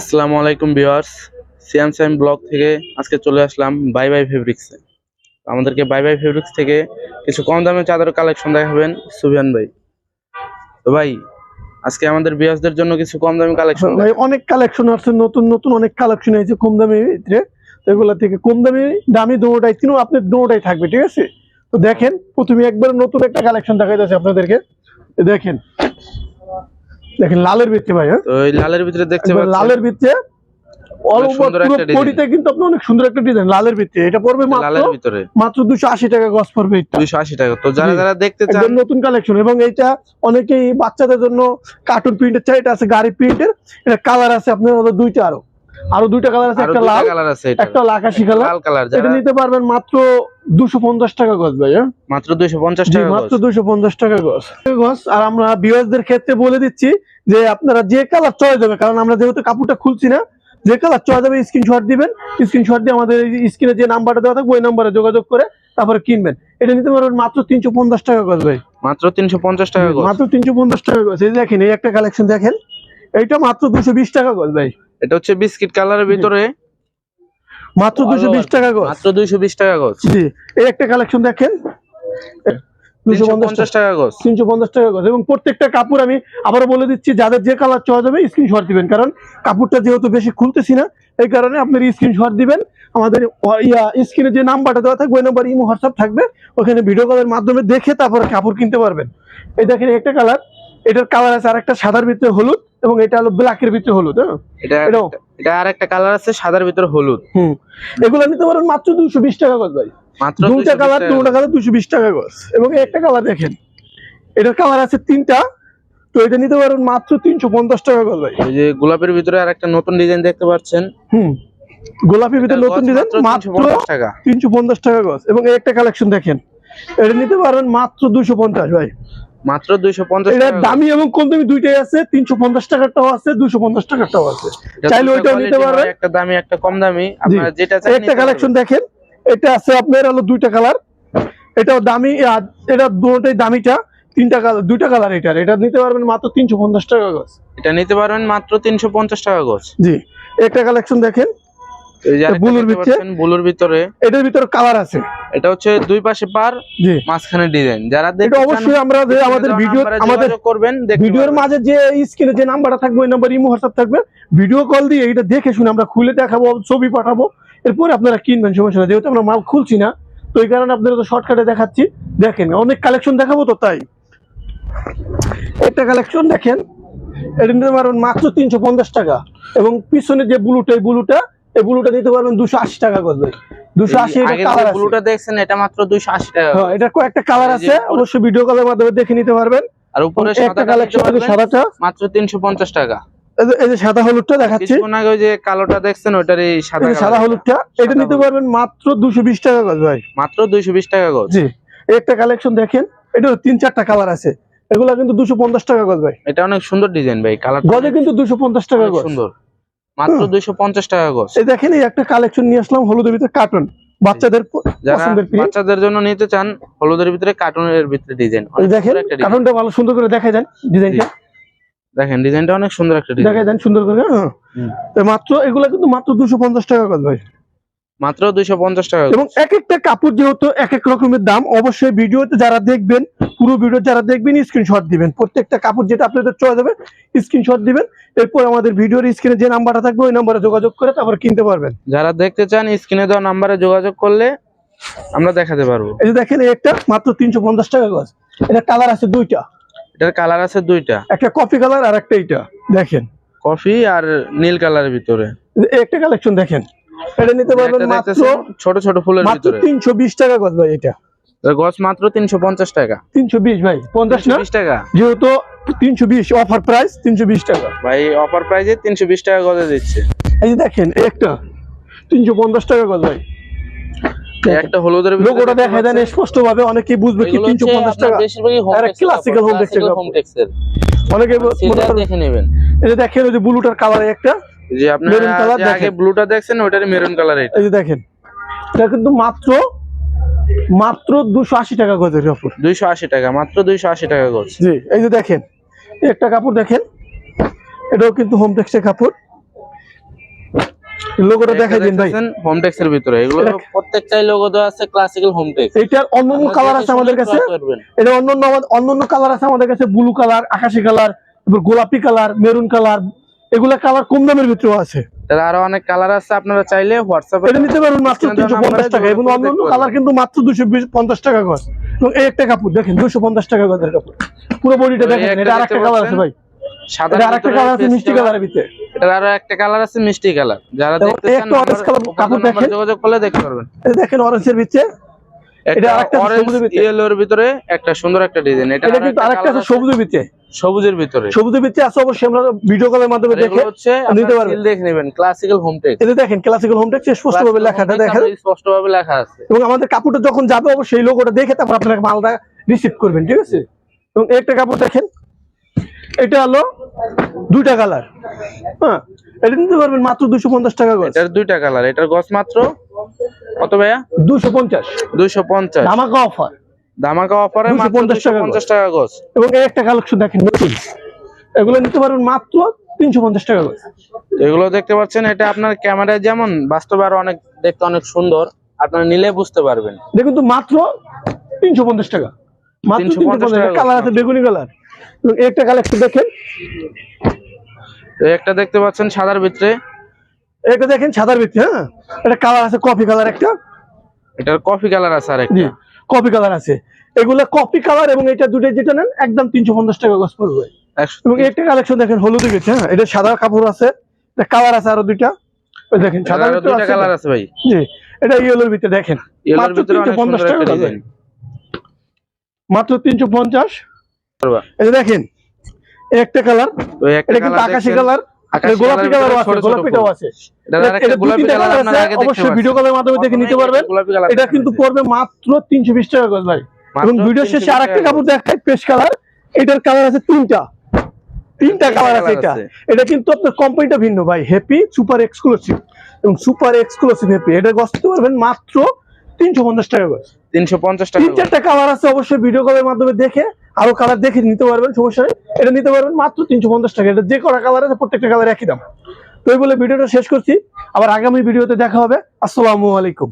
আসসালামু আলাইকুম ভিউয়ার্স, সিয়াম সাইম ব্লগ থেকে আজকে চলে আসলাম বাই বাই ফেব্রিক্সে। আমাদেরকে বাই বাই ফেব্রিক্স থেকে কিছু কম দামে চাদর কালেকশন দেখাবেন সুভিয়ান ভাই। তো ভাই, আজকে আমাদের ভিউয়ার্সদের জন্য কিছু কম দামি কালেকশন ভাই, অনেক কালেকশন আছে, নতুন নতুন অনেক কালেকশন হয়েছে কম দামি ভিতরে। এগুলা থেকে কম দামি দামি দুটাই তিনও আপনার দুটাই থাকবে, ঠিক আছে? তো দেখেন, প্রথমে একবার নতুন একটা কালেকশন দেখা যাচ্ছে আপনাদেরকে। দেখেন দেখেন লালের ভিত্তি ভাই ওই লালের ভিতরে দেখতে পাচ্ছেন? লালের ভিত্তি অনেক সুন্দর একটা বডিতে কিন্তু আপনি অনেক সুন্দর একটা ডিজাইন লালের এটা পড়বে মাত্র লালের ভিতরে। মাত্র দুশো আশি টাকা গজ পড়বে এটা টাকা। তো যারা যারা দেখতে চান নতুন কালেকশন এবং এইটা অনেকেই বাচ্চাদের জন্য কার্টুন প্রিন্টের চাই এটা আছে গাড়ি প্রিন্টের এটা কালার আছে আপনার দুইটা আরও। আরও দুইটা কালার আছে একটা লাল কালার আছে একটা আকাশি কালার লাল কালার এটা নিতে পারবেন মাত্র দুশো পঞ্চাশ টাকা গজ ভাই হ্যাঁ? মাত্র দুইশো পঞ্চাশ জি টাকা মাত্র গজ। দুশো পঞ্চাশ টাকা গজ। গজ আর আমরা বিওয়াসদের ক্ষেত্রে বলে দিচ্ছি যে আপনারা যে কালার চয়েস হবে কারণ আমরা যেহেতু কাপড়টা খুলছি না যে কালার চয়েস হবে স্ক্রিনশট দিবেন স্ক্রিনশট দিয়ে আমাদের স্ক্রিনে যে নাম্বারটা দেওয়া থাকবে ওই নাম্বারে যোগাযোগ করে তারপরে কিনবেন। এটা নিতে পারবেন মাত্র তিনশো পঞ্চাশ টাকা গজ ভাই। মাত্র তিনশো পঞ্চাশ টাকা গজ। মাত্র তিনশো পঞ্চাশ টাকা গজ। এই দেখেন এই একটা কালেকশন দেখেন এইটা মাত্র দুশো বিশ টাকা গজ ভাই। এটা হচ্ছে বিস্কিট কালারের ভিতরে। মাত্র দুশো বিশ টাকা গজ। মাত্র দুইশো বিশ টাকা গজ। জি এই একটা কালেকশন দেখেন। দুশো তিনশো পঞ্চাশ পঞ্চাশ টাকা গজ। তিনশো পঞ্চাশ টাকা গজ। এবং প্রত্যেকটা কাপড় আমি আবারও বলে দিচ্ছি যাদের যে কালার চয়েস হবে স্ক্রিনশট দিবেন। কারণ কাপড়টা যেহেতু বেশি খুলতেছি না এই কারণে আপনার স্ক্রিনশট দিবেন। আমাদের ইয়া স্ক্রিনে যে নাম্বারটা দেওয়া থাকবে ওই নাম্বার ইমো হোয়াটসঅ্যাপ থাকবে। ওখানে ভিডিও কলের মাধ্যমে দেখে তারপরে কাপড় কিনতে পারবেন। এই দেখেন একটা কালার। এটার কালার আছে আর একটা সাদার ভিতরে হলুদ এবং এটা হলো ব্ল্যাকের ভিতরে হলুদ হ্যাঁ? এটা এটা আর একটা কালার আছে সাদার ভিতরে হলুদ। হুম। এগুলো নিতে পারেন মাত্র দুশো বিশ টাকা গজ ভাই। মাত্র দুইটা কালার দুটা কালার দুশো বিশ টাকা গজ। এবং একটা কালার দেখেন। এটার কালার আছে তিনটা। তো এটা নিতে পারেন মাত্র তিনশো পঞ্চাশ টাকা গজ ভাই। এই যে গোলাপের ভিতরে আর একটা নতুন ডিজাইন দেখতে পাচ্ছেন। হুম। গোলাপের ভিতরে নতুন ডিজাইন মাত্র মাত্র 350 টাকা। তিনশো পঞ্চাশ টাকা গজ। এবং একটা কালেকশন দেখেন। এটা নিতে পারেন মাত্র দুশো পঞ্চাশ ভাই। মাত্র দুইশো পঞ্চাশ এটা টাকা গজ। দামি এবং কম দামি দুইটাই আছে তিনশো পঞ্চাশ টাকারটাও আছে দুশো পঞ্চাশ টাকারটাও আছে। চাইলে ওইটাও নিতে পারবেন। একটা দামি একটা কম দামি আপনারা যেটা একটা কালেকশন দেখেন এটা আছে আপনার হলো দুইটা কালার এটাও দামি এটা দুটোই দামিটা তিনটা কালার দুইটা কালার এটার। এটা নিতে পারবেন মাত্র তিনশো পঞ্চাশ টাকা গজ। এটা নিতে পারবেন মাত্র তিনশো পঞ্চাশ টাকা গজ। জি একটা কালেকশন দেখেন। বুলুর ভিতরে? বুলুর ভিতরে। এটার ভিতরে কালার আছে। এটা হচ্ছে দুই পাশে পার মাঝখানে ডিজাইন যারা এটা অবশ্যই আমরা যে আমাদের ভিডিও দেওয়া আমাদের করবেন ভিডিওর মাঝে যে স্ক্রিনে যে নাম্বারটা থাকবে ওই নাম্বার ইমো হোয়াটসঅ্যাপ থাকবে। ভিডিও কল দিয়ে এটা দেখে শুনে আমরা খুলে দেখাবো ছবি পাঠাবো। এরপরে আপনারা কিনবেন সমস্যা না যেহেতু আমরা মাল খুলছি না তো এই কারণে আপনারা তো শর্টকাটে দেখাচ্ছি। দেখেন অনেক কালেকশন দেখাবো তো তাই? একটা কালেকশন দেখেন এটা নিতে পারবেন মাত্র তিনশো পঞ্চাশ টাকা। এবং পিছনে যে ব্লুটা এই ব্লুটা এই ব্লুটা নিতে পারবেন দুশো আশি টাকা করবে। দুশো আশি ব্লুটা দেখছেন এটা মাত্র দুইশো আশি টাকা হ্যাঁ এটা কয়েকটা কালার আছে অবশ্যই ভিডিও কলের মাধ্যমে দেখে নিতে পারবেন। আর উপরে সাদা সাদাটা মাত্র তিনশো পঞ্চাশ টাকা। এই যে- সাদা হলুদটা দেখাচ্ছি। ওই যে কালোটা দেখছেন এই যে সাদা হলুদটা এটা নিতে পারবেন মাত্র দুশো বিশ টাকা গজ ভাই। মাত্র দুইশো বিশ টাকা গজ জি একটা কালেকশন দেখেন এটা তিন চারটা কালার আছে। এগুলা কিন্তু দুশো পঞ্চাশ টাকা গজ ভাই। এটা অনেক সুন্দর ডিজাইন ভাই কালার গজে কিন্তু দুশো পঞ্চাশ টাকা গজ। সুন্দর। মাত্র দুইশো পঞ্চাশ টাকা গজ। এই দেখেন এই একটা কালেকশন নিয়ে আসলাম হলুদের ভিতরে কার্টুন বাচ্চাদের পছন্দের বাচ্চাদের জন্য নিতে চান হলুদের ভিতরে কার্টুনের ভিতরে ডিজাইন এই দেখেন কার্টুনটা ভালো সুন্দর করে দেখাই দেন ডিজাইনটা দেখেন ডিজাইনটা অনেক সুন্দর একটা ডিজাইন দেখাই যায় সুন্দর করে হ্যাঁ। মাত্র এগুলা কিন্তু মাত্র দুশো পঞ্চাশ টাকা গজ ভাই। মাত্র দুইশো পঞ্চাশ টাকা এবং এক একটা কাপড় যেহেতু এক এক রকমের দাম অবশ্যই ভিডিওতে যারা দেখবেন পুরো ভিডিও যারা দেখবেন স্ক্রিনশট দিবেন। প্রত্যেকটা কাপড় যেটা আপনাদের চয়েস হবে স্ক্রিনশট দিবেন। এরপর আমাদের ভিডিওর স্ক্রিনে যে নাম্বারটা থাকবে ওই নাম্বারে যোগাযোগ করে তারপর কিনতে পারবেন। যারা দেখতে চান স্ক্রিনে দেওয়া নাম্বারে যোগাযোগ করলে আমরা দেখাতে পারব। এই যে দেখেন একটা মাত্র তিনশো পঞ্চাশ টাকা গজ। এটা কালার আছে দুইটা। এটার কালার আছে দুইটা। একটা কফি কালার আর একটা এইটা। দেখেন। কফি আর নীল কালারের ভিতরে। একটা কালেকশন দেখেন। এটা নিতে পারবেন মাত্র ছোট ছোট ফুলের ভিতরে। তিনশো বিশ টাকা গজ ভাই এটা। গজ মাত্র তিনশো পঞ্চাশ টাকা। তিনশো বিশ ভাই পঞ্চাশ না? বিশ টাকা। যেহেতু তিনশো বিশ অফার প্রাইস তিনশো বিশ টাকা। ভাই অফার প্রাইসে তিনশো বিশ টাকা গজে দিচ্ছে। এই যে দেখেন একটা। তিনশো পঞ্চাশ টাকা গজ ভাই। একটা হলুদের লোগোটা দেখা দেন। স্পষ্ট ভাবে অনেকেই বুঝবে কি এগুলো তিনশো হচ্ছে পঞ্চাশ আপনার টাকা। textile classical কাপড়। home textile। অনেকে দেখে নেবেন। যে দেখেন ওই যে ব্লুটার কালার একটা যে colour আগে ব্লুটা দেখছেন ওটারই মেরুন কালার এটা। এই যে দেখেন এটা কিন্তু মাত্র মাত্র দুশো আশি টাকা গজের কাপড়। দুইশো আশি টাকা মাত্র দুইশো আশি টাকা গজ। জি এই যে দেখেন এই একটা কাপড় দেখেন এটাও কিন্তু হোম টেক্সের কাপড়। লোগোটা দেখাই দিন ভাই। হোমটেক্স এর ভিতরে। এগুলো প্রত্যেকটাই লোগো দেওয়া আছে ক্লাসিক্যাল হোমটেক্স এইটার অন্য অন্য কালার আছে আমাদের কাছে। এটা অন্য অন্য আমাদের- অন্য অন্য কালার আছে আমাদের কাছে ব্লু কালার আকাশি কালার গোলাপি কালার মেরুন কালার এগুলা কালার কম দামের ভিতরেও আছে। আরও অনেক কালার আছে আপনারা চাইলে হোয়াটসঅ্যাপে এটা নিতে পারবেন মাত্র স্ক্রিনে দেওয়া তিনশো পঞ্চাশ নাম্বারে টাকা এবং কালার কিন্তু মাত্র দুশো পঞ্চাশ টাকা গজ। এবং এই একটা কাপড় দেখেন দুশো পঞ্চাশ টাকা গজের কাপড়। পুরো বডিটা দেখেন এটা আরেকটা কালার আছে ভাই। সাদা আরেকটা কালার আছে মিষ্টি কালারের ভিতরে। এটার আরও একটা কালার আছে মিষ্টি কালার যারা দেখতে চান নাম্বার-। যোগাযোগ করলে দেখতে পারবেন। দেখেন অরেঞ্জের ভিতরে। এটা আরেকটা সবুজের ভিতরে। ইয়েলোর ভিতরে একটা সুন্দর একটা ডিজাইন এটা কিন্তু আরেকটা আছে সবুজের ভিতরে। সবুজের ভিতরে। সবুজের ভিতরে আছে অবশ্যই আমরা ভিডিও কলের মাধ্যমে দেখে নিতে পারবেন। দেখে নেবেন ক্লাসিক্যাল হোমটেক্স এটা দেখেন ক্লাসিক্যাল হোম টেক্স স্পষ্ট ভাবে লেখাটা দেখেন। স্পষ্ট ভাবে লেখা আছে। এবং আমাদের কাপড়টা যখন যাবে অবশ্যই লোগোটা দেখে তারপর আপনারা মালটা রিসিভ করবেন ঠিক আছে? এবং একটা কাপড় দেখেন। এটা হলো দুইটা কালার। হ্যাঁ এটা নিতে পারবেন মাত্র দুশো পঞ্চাশ টাকা গজ। এটার দুইটা কালার এটার গছ মাত্র কত ভাইয়া? দুশো পঞ্চাশ। দুইশো পঞ্চাশ। ধামাকা অফার। ধামাকা অফারে 250 মাত্র দুইশো টাকা পঞ্চাশ টাকা গছ এবং একটা কালেকশন দেখেন নতুন। এগুলো নিতে পারবেন মাত্র তিনশো পঞ্চাশ টাকা গজ। এগুলো দেখতে পাচ্ছেন এটা আপনার ক্যামেরায় যেমন বাস্তবে আরও অনেক দেখতে অনেক সুন্দর আপনারা নিলে বুঝতে পারবেন। দেখুন তো মাত্র তিনশো পঞ্চাশ টাকা। মাত্র তিনশো পঞ্চাশ টাকা কালার আছে বেগুনি কালার। একটা কালেকশন দেখেন। একটা দেখতে পাচ্ছেন সাদার ভিতরে। এটা দেখেন সাদার ভিতরে হ্যাঁ? এটা কালার আছে কফি কালার একটা। এটার কফি কালার আছে আর একটা কপি কালার আছে। এগুলা কপি কালার এবং এটা দুটো যেটা নেন একদম তিনশো পঞ্চাশ টাকা গছ পড়বে। এবং একটা কালেকশন দেখেন হলুদ গেছে হ্যাঁ? এটা সাদা কাপড় আছে এটা কালার আছে আরও দুইটা। ওই দেখেন সাদা আরও দুইটা কালার আছে ভাই। জি এটা ইয়েলোর ভিতরে দেখেন। মাত্র 350 টাকা মাত্র তিনশো পঞ্চাশ। দেখেন একটা কালার এটা কিন্তু আকাশি কালার গোলাপি কালারও আছে ছোট ছোট গোলাপিটাও আছে। এটার এটা- আরেকটা এটা দু গোলাপি তিনটা কালার কালার আছে অবশ্যই ভিডিও কলের মাধ্যমে দেখে নিতে পারবেন। এটা কিন্তু পড়বে মাত্র তিনশো বিশ টাকা গজ ভাই। এবং ভিডিও শেষে আরেকটা টাকা কাপড় দেখায় পেস্ট কালার এটার কালার আছে তিনটা। তিনটা কালার আছে এটা। এটা কিন্তু আপনার কোম্পানিটা ভিন্ন ভাই হ্যাপি সুপার এক্সক্লুসিভ এবং সুপার এক্সক্লুসিভ হ্যাপি এটা গছতে পারবেন মাত্র তিনশো পঞ্চাশ টাকা গজ। তিনশো পঞ্চাশ টাকা তিন চারটা কালার আছে অবশ্যই ভিডিও কলের মাধ্যমে দেখে আরও কালার দেখে নিতে পারবেন, সমস্যা নেই। এটা নিতে পারবেন মাত্র তিনশো পঞ্চাশ টাকা। এটা যে কটা কালার আছে, প্রত্যেকটা কালার একই দাম। তো বলে ভিডিওটা শেষ করছি। আবার আগামী ভিডিওতে দেখা হবে। আসসালামু আলাইকুম।